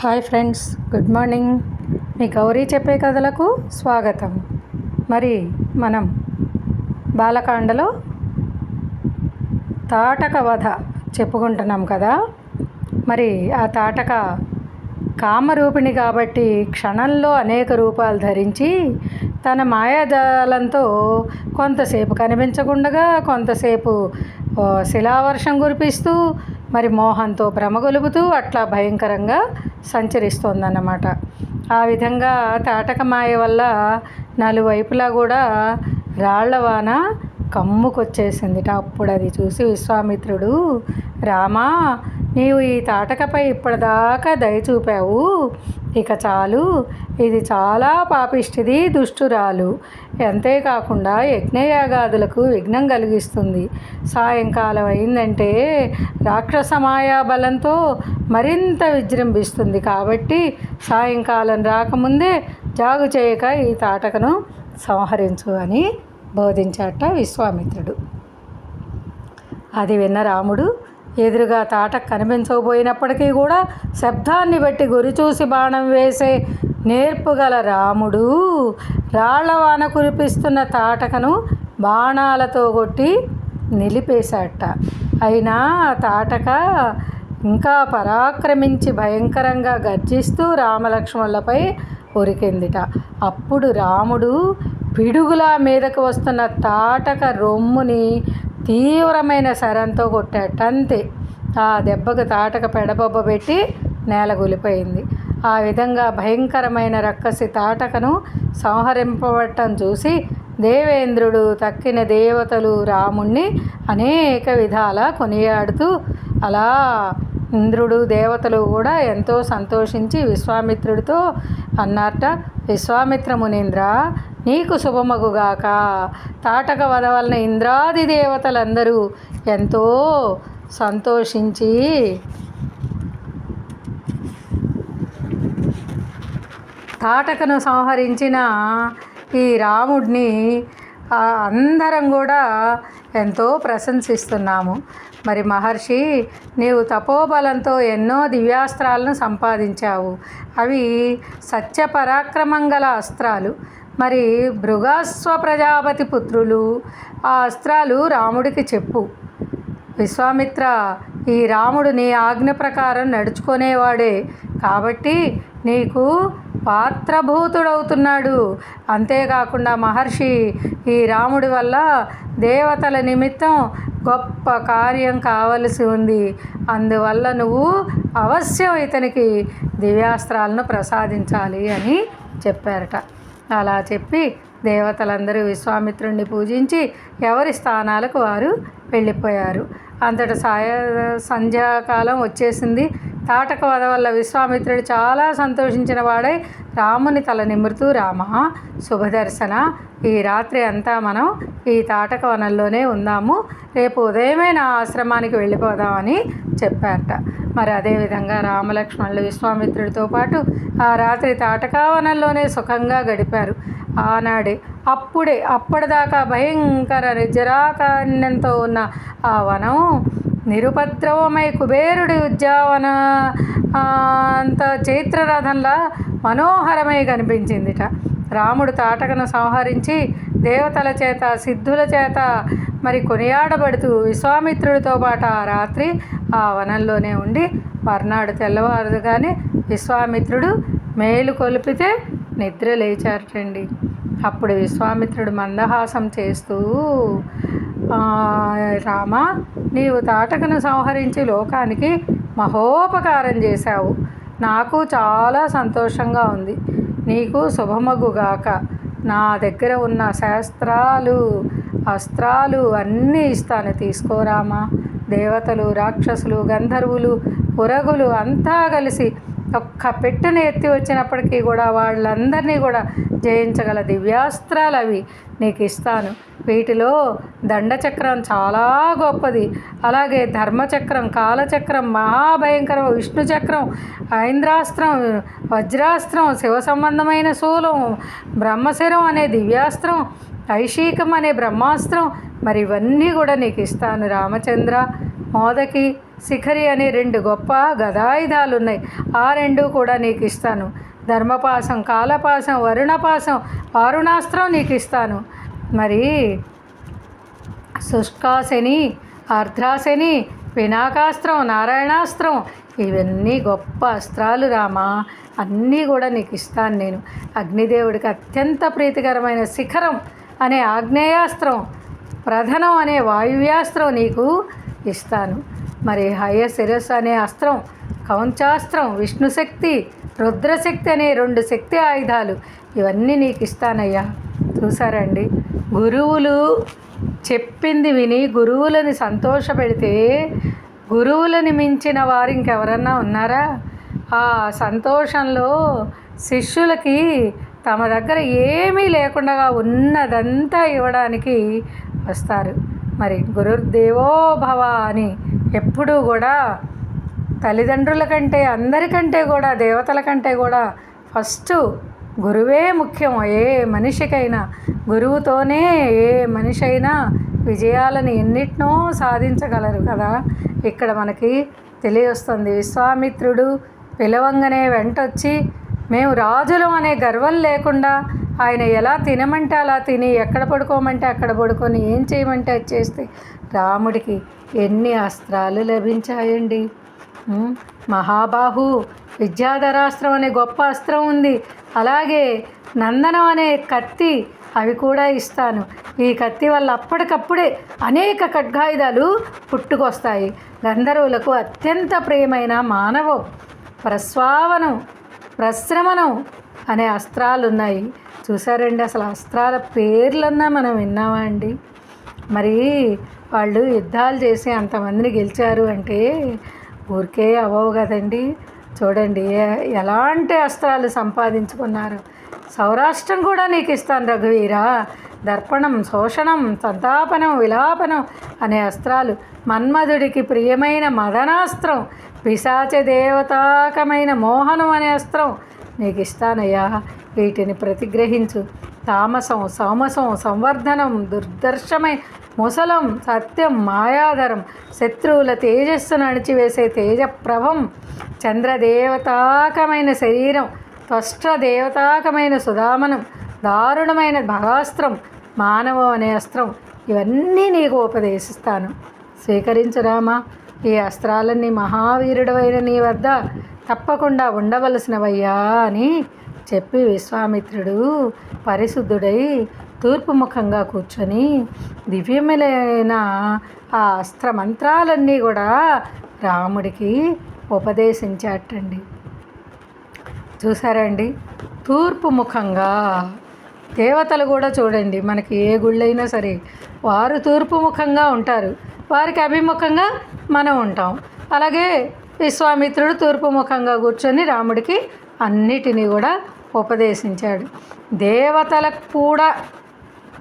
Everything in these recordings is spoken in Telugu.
Hi friends good morning. మీ గౌరీ చెప్పే కథలకు స్వాగతం. మరి మనం బాలకాండలో తాటక వధ చెప్పుకుంటున్నాం కదా? మరి ఆ తాటక కామరూపిణి కాబట్టి క్షణంలో అనేక రూపాలు ధరించి తన మాయాజాలంతో కొంతసేపు కనిపించకుండగా కొంతసేపు శిలావర్షం కురిపిస్తూ మరి మోహంతో భ్రమగొలుపుతూ అట్లా భయంకరంగా సంచరిస్తోందన్నమాట. ఆ విధంగా తాటక మాయ వల్ల నలువైపులా కూడా రాళ్ళవాన కమ్ముకొచ్చేసిందిట. అప్పుడు అది చూసి విశ్వామిత్రుడు రామా నీవు ఈ తాటకపై ఇప్పటిదాకా దయ చూపావు. ఇక చాలు ఇది చాలా పాపిష్టిది దుష్టురాలు. అంతేకాకుండా యజ్ఞయాగాదులకు విఘ్నం కలిగిస్తుంది. సాయంకాలం అయిందంటే రాక్షస మాయాబలంతో మరింత విజృంభిస్తుంది. కాబట్టి సాయంకాలం రాకముందే జాగు చేయక ఈ తాటకను సంహరించు అని బోధించాట విశ్వామిత్రుడు. అది విన్న రాముడు ఎదురుగా తాట కనిపించకపోయినప్పటికీ కూడా శబ్దాన్ని బట్టి గురి చూసి బాణం వేసే నేర్పుగల రాముడు రాళ్ళవాన కురిపిస్తున్న తాటకను బాణాలతో కొట్టి నిలిపేశాట. అయినా తాటక ఇంకా పరాక్రమించి భయంకరంగా గర్జిస్తూ రామలక్ష్మణులపై ఉరికిందిట. అప్పుడు రాముడు పిడుగులా మీదకు వస్తున్న తాటక రొమ్ముని తీవ్రమైన సరంతో కొట్టాట అంతే. ఆ దెబ్బకు తాటక పెడబొబ్బ పెట్టి నేలగొలిపోయింది ఆ విధంగా భయంకరమైన రక్కసి తాటకను సంహరింపబట్టం చూసి దేవేంద్రుడు తక్కిన దేవతలు రాముణ్ణి అనేక విధాల కొనియాడుతూ అలా ఇంద్రుడు దేవతలు కూడా ఎంతో సంతోషించి విశ్వామిత్రుడితో అన్నారట విశ్వామిత్ర మునీంద్ర నీకు శుభమగుగాక. తాటక వదవలన ఇంద్రాది దేవతలందరూ ఎంతో సంతోషించి తాటకను సంహరించిన ఈ రాముడిని అందరం కూడా ఎంతో ప్రశంసిస్తున్నాము. మరి మహర్షి నీవు తపోబలంతో ఎన్నో దివ్యాస్త్రాలను సంపాదించావు. అవి సత్యపరాక్రమం గల అస్త్రాలు. మరి భృగాస్వ ప్రజాపతి పుత్రులు ఆ అస్త్రాలు రాముడికి చెప్పు. విశ్వామిత్ర ఈ రాముడు నీ ఆజ్ఞ ప్రకారం నడుచుకునేవాడే. కాబట్టి నీకు పాత్రభూతుడవుతున్నాడు. అంతేకాకుండా మహర్షి ఈ రాముడి వల్ల దేవతల నిమిత్తం గొప్ప కార్యం కావలసి ఉంది. అందువల్ల నువ్వు అవశ్యం ఇతనికి దివ్యాస్త్రాలను ప్రసాదించాలి అని చెప్పారట. అలా చెప్పి దేవతలందరూ విశ్వామిత్రుణ్ణి పూజించి ఎవరి స్థానాలకు వారు వెళ్ళిపోయారు. అంతట సాయ సంధ్యాకాలం వచ్చేసింది. తాటక వధ వల్ల విశ్వామిత్రుడు చాలా సంతోషించిన వాడై రాముని తల నిమురుతూ రామ. శుభదర్శన ఈ రాత్రి అంతా మనం ఈ తాటక వనంలోనే ఉందాము. రేపు ఉదయమే నా ఆశ్రమానికి వెళ్ళిపోదామని చెప్పారట. మరి అదేవిధంగా రామలక్ష్మణులు విశ్వామిత్రుడితో పాటు ఆ రాత్రి తాటకావనంలోనే సుఖంగా గడిపారు. ఆనాడే అప్పుడే అప్పటిదాకా భయంకర నిజరాకారణ్యంతో ఉన్న ఆ వనం నిరుపద్రవమై కుబేరుడి ఉద్యావన. అంత చైత్రరథంలా మనోహరమై కనిపించిందిట. రాముడు తాటకను సంహరించి దేవతల చేత సిద్ధుల చేత మరి కొనియాడబడుతూ విశ్వామిత్రుడితో పాటు ఆ రాత్రి ఆ వనంలోనే ఉండి మర్నాడు తెల్లవారుగానే విశ్వామిత్రుడు మేలు కొలిపితే నిద్ర లేచారటండి. అప్పుడు విశ్వామిత్రుడు మందహాసం చేస్తూ రామ నీవు తాటకను సంహరించి లోకానికి మహోపకారం చేశావు. నాకు చాలా సంతోషంగా ఉంది. నీకు శుభమగుగాక. నా దగ్గర ఉన్న శాస్త్రాలు అస్త్రాలు అన్నీ ఇస్తాను. తీసుకోరామా దేవతలు రాక్షసులు గంధర్వులు పురగులు అంతా కలిసి ఒక్క పెట్టుని ఎత్తి వచ్చినప్పటికీ కూడా వాళ్ళందరినీ కూడా జయించగల దివ్యాస్త్రాలు అవి నీకు ఇస్తాను. వీటిలో దండచక్రం చాలా గొప్పది. అలాగే ధర్మచక్రం కాలచక్రం మహాభయంకరం విష్ణు చక్రం ఐంద్రాస్త్రం వజ్రాస్త్రం శివ సంబంధమైన శూలం బ్రహ్మశిరం అనే దివ్యాస్త్రం ఐషీకం అనే బ్రహ్మాస్త్రం మరి ఇవన్నీ కూడా నీకు ఇస్తాను రామచంద్ర. మోదకి శిఖరి అనే రెండు గొప్ప గదాయుధాలు ఉన్నాయి ఆ రెండు కూడా నీకు ఇస్తాను. ధర్మపాసం కాలపాసం వరుణపాసం వారుణాస్త్రం నీకు ఇస్తాను. మరి శుష్కాశని ఆర్ద్రాశని పినాకాస్త్రం నారాయణాస్త్రం ఇవన్నీ గొప్ప అస్త్రాలు రామా. అన్నీ కూడా నీకు ఇస్తాను నేను. అగ్నిదేవుడికి అత్యంత ప్రీతికరమైన శిఖరం అనే ఆగ్నేయాస్త్రం ప్రధనం అనే వాయువ్యాస్త్రం నీకు ఇస్తాను. మరి హయ శిరస్ అనే అస్త్రం కవంచాస్త్రం విష్ణుశక్తి రుద్రశక్తి అనే రెండు శక్తి ఆయుధాలు ఇవన్నీ నీకు ఇస్తానయ్యా. చూసారండి. గురువులు చెప్పింది విని గురువులని సంతోషపెడితే గురువులని మించిన వారు ఇంకెవరన్నా ఉన్నారా? ఆ సంతోషంలో శిష్యులకి తమ దగ్గర ఏమీ లేకుండా ఉన్నదంతా ఇవ్వడానికి వస్తారు. మరి గురుర్దేవో భవ అని ఎప్పుడూ కూడా తల్లిదండ్రుల కంటే అందరికంటే కూడా దేవతల కంటే కూడా ఫస్ట్ గురువే ముఖ్యం. ఏ మనిషికైనా గురువుతోనే ఏ మనిషి అయినా విజయాలను ఎన్నిటినో సాధించగలరు కదా? ఇక్కడ మనకి తెలియస్తుంది విశ్వామిత్రుడు పిలవంగానే వెంటొచ్చి మేము రాజులం అనే గర్వం లేకుండా ఆయన ఎలా తినమంటే అలా తిని ఎక్కడ పడుకోమంటే అక్కడ పడుకొని ఏం చేయమంటే అది చేస్తే రాముడికి ఎన్ని అస్త్రాలు లభించాయండి? మహాబాహు విద్యాధరాస్త్రం అనే గొప్ప అస్త్రం ఉంది. అలాగే నందనం అనే కత్తి అవి కూడా ఇస్తాను. ఈ కత్తి వల్ల అప్పటికప్పుడే అనేక ఖడ్గాయుధాలు పుట్టుకొస్తాయి. గంధర్వులకు అత్యంత ప్రియమైన మానవం ప్రస్వావనం ప్రశ్రమణం అనే అస్త్రాలు ఉన్నాయి చూసారండి అసలు అస్త్రాల పేర్లన్నా మనం విన్నామా అండి? మరి వాళ్ళు యుద్ధాలు చేసి అంతమందిని గెలిచారు అంటే ఊరికే అవ్వవు కదండి. చూడండి ఎలాంటి అస్త్రాలు సంపాదించుకున్నారు? సౌరాష్ట్రం కూడా నీకు ఇస్తాను రఘువీరా. దర్పణం శోషణం సంతాపనం విలాపనం అనే అస్త్రాలు మన్మధుడికి ప్రియమైన మదనాస్త్రం పిశాచ దేవతాకమైన మోహనం అనే అస్త్రం నీకు ఇస్తానయ్యా. వీటిని ప్రతిగ్రహించు. తామసం సోమసం సంవర్ధనం దుర్దర్శమై ముసలం సత్యం మాయాధరం శత్రువుల తేజస్సును అణిచివేసే తేజప్రభం చంద్రదేవతాకమైన శరీరం త్వష్ట దేవతాకమైన సుధామనం దారుణమైన భగాస్త్రం మానవం అనే అస్త్రం ఇవన్నీ నీకు ఉపదేశిస్తాను. స్వీకరించు రామా ఈ అస్త్రాలన్నీ మహావీరుడవైన నీ వద్ద తప్పకుండా ఉండవలసినవయ్యా అని చెప్పి విశ్వామిత్రుడు పరిశుద్ధుడై తూర్పు ముఖంగా కూర్చొని దివ్యములైన ఆ అస్త్ర మంత్రాలన్నీ కూడా రాముడికి ఉపదేశించాటండి చూసారండి? తూర్పు ముఖంగా దేవతలు కూడా చూడండి మనకి ఏ గుళ్ళైనా సరే. వారు తూర్పు ముఖంగా ఉంటారు. వారికి అభిముఖంగా మనం ఉంటాం. అలాగే విశ్వామిత్రుడు తూర్పు ముఖంగా కూర్చొని రాముడికి అన్నిటినీ కూడా ఉపదేశించాడు. దేవతలకు కూడా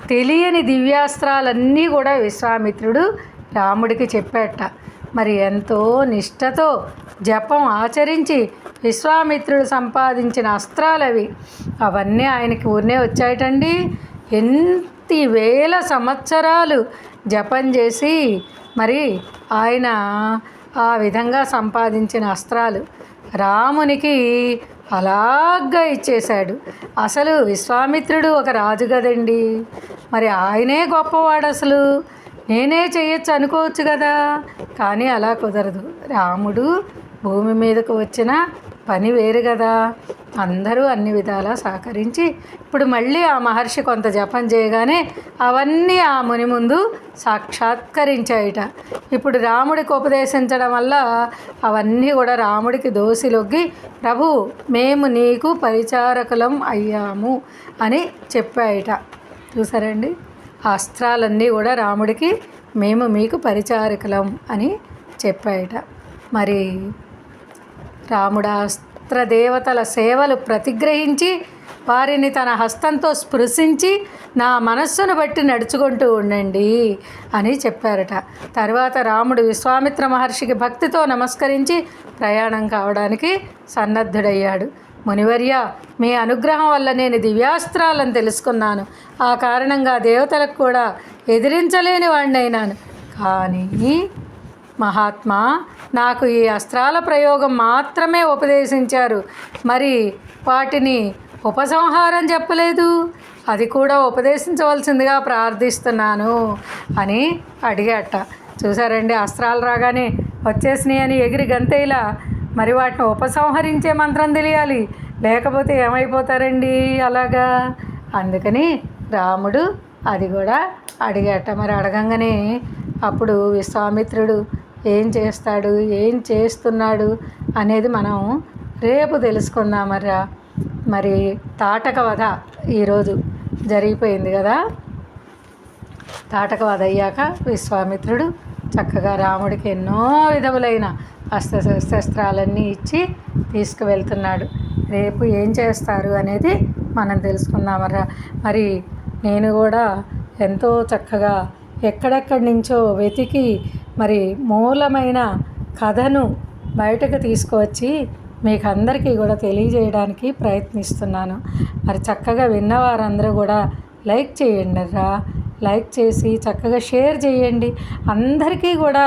తెలియని దివ్యాస్త్రాలన్నీ కూడా విశ్వామిత్రుడు రాముడికి చెప్పాట. మరి ఎంతో నిష్టతో జపం ఆచరించి విశ్వామిత్రుడు సంపాదించిన అస్త్రాలు అవి అవన్నీ ఆయనకి ఊరినే వచ్చాయటండి. ఎన్ని వేల సంవత్సరాలు జపం చేసి మరి ఆయన ఆ విధంగా సంపాదించిన అస్త్రాలు రామునికి అలాగా ఇచ్చేశాడు. అసలు విశ్వామిత్రుడు ఒక రాజు కదండి. మరి ఆయనే గొప్పవాడు అసలు నేనే చేయొచ్చు అనుకోవచ్చు కదా. కానీ అలా కుదరదు. రాముడు భూమి మీదకు వచ్చిన పని వేరు కదా. అందరూ అన్ని విధాలా సహకరించి ఇప్పుడు మళ్ళీ ఆ మహర్షి కొంత జపం చేయగానే అవన్నీ ఆ ముని ముందు సాక్షాత్కరించాయిట. ఇప్పుడు రాముడికి ఉపదేశించడం వల్ల అవన్నీ కూడా రాముడికి దోసిలొగ్గి ప్రభు మేము నీకు పరిచారకులం అయ్యాము అని చెప్పాయిట. చూసారండి అస్త్రాలన్నీ కూడా రాముడికి మేము మీకు పరిచారకులం అని చెప్పాయట. మరి రాముడు అస్త్రదేవతల అస్త్ర దేవతల సేవలు ప్రతిగ్రహించి వారిని తన హస్తంతో స్పృశించి నా మనస్సును బట్టి నడుచుకుంటూ ఉండండి అని చెప్పారట. తర్వాత రాముడు విశ్వామిత్ర మహర్షికి భక్తితో నమస్కరించి ప్రయాణం కావడానికి సన్నద్ధుడయ్యాడు. మునివర్య మీ అనుగ్రహం వల్ల నేను దివ్యాస్త్రాలను తెలుసుకున్నాను. ఆ కారణంగా దేవతలకు కూడా ఎదిరించలేని వాడినైనాను కానీ మహాత్మా నాకు ఈ అస్త్రాల ప్రయోగం మాత్రమే ఉపదేశించారు. మరి వాటిని ఉపసంహారం చెప్పలేదు? అది కూడా ఉపదేశించవలసిందిగా ప్రార్థిస్తున్నాను అని అడిగాట. చూసారండి అస్త్రాలు రాగానే వచ్చేసినాయి అని ఎగిరి గంతేలా మరి వాటిని ఉపసంహరించే మంత్రం తెలియాలి. లేకపోతే ఏమైపోతారండి అలాగా? అందుకని రాముడు అది కూడా అడిగట. మరి అడగంగానే అప్పుడు విశ్వామిత్రుడు ఏం చేస్తాడు? ఏం చేస్తున్నాడు అనేది మనం రేపు తెలుసుకుందామర్రా. మరి తాటక వధ ఈరోజు జరిగిపోయింది కదా? తాటక వధ అయ్యాక విశ్వామిత్రుడు చక్కగా రాముడికి ఎన్నో విధములైన అస్త్ర శస్త్రాలన్నీ ఇచ్చి తీసుకువెళ్తున్నాడు. రేపు ఏం చేస్తారు అనేది మనం తెలుసుకుందామరా మరి నేను కూడా ఎంతో చక్కగా ఎక్కడెక్కడి నుంచో వెతికి మరి మూలమైన కథను బయటకు తీసుకువచ్చి మీకు అందరికీ కూడా తెలియజేయడానికి ప్రయత్నిస్తున్నాను. మరి చక్కగా విన్నవారందరూ కూడా లైక్ చేయండి రా. లైక్ చేసి చక్కగా షేర్ చేయండి. అందరికీ కూడా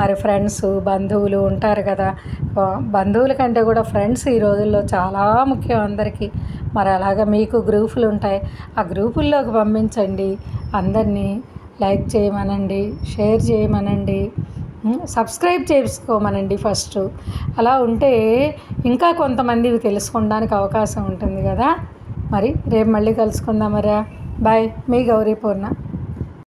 మరి ఫ్రెండ్స్ బంధువులు ఉంటారు కదా. బంధువుల కంటే కూడా ఫ్రెండ్స్ ఈ రోజుల్లో చాలా ముఖ్యం అందరికీ. మరి అలాగా మీకు గ్రూపులు ఉంటాయి. ఆ గ్రూపుల్లోకి పంపించండి. అందరినీ లైక్ చేయమనండి షేర్ చేయమనండి సబ్స్క్రైబ్ చేసుకోమనండి ఫస్ట్ అలా ఉంటే ఇంకా కొంతమందికి తెలుసుకోవడానికి అవకాశం ఉంటుంది కదా. మరి రేపు మళ్ళీ కలుసుకుందామరా బాయ్ మీ గౌరీ పూర్ణ.